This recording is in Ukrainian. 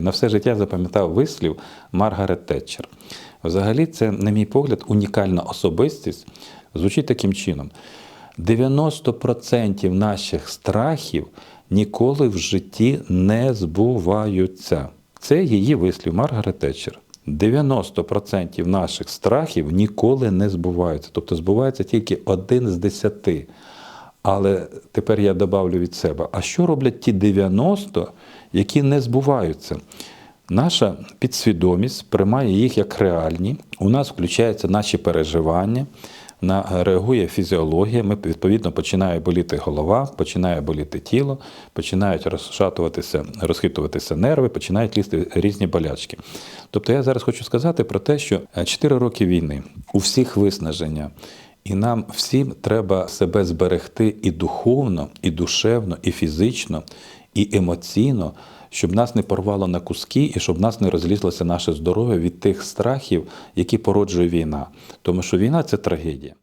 На все життя запам'ятав вислів Маргарет Тетчер. Взагалі, це, на мій погляд, унікальна особистість. Звучить таким чином: 90% наших страхів ніколи в житті не збуваються. Це її вислів Маргарет Тетчер. 90% наших страхів ніколи не збуваються. Тобто збувається тільки один з десяти. Але тепер я добавлю від себе: а що роблять ті 90, які не збуваються? Наша підсвідомість приймає їх як реальні. У нас включаються наші переживання, на, реагує фізіологія. Ми відповідно починає боліти голова, починає боліти тіло, починають розшатуватися, розхитуватися нерви, починають лізти різні болячки. Тобто я зараз хочу сказати про те, що 4 роки війни у всіх виснаження. І нам всім треба себе зберегти і духовно, і душевно, і фізично, і емоційно, щоб нас не порвало на куски і щоб нас не розлізлося наше здоров'я від тих страхів, які породжує війна. Тому що війна це трагедія.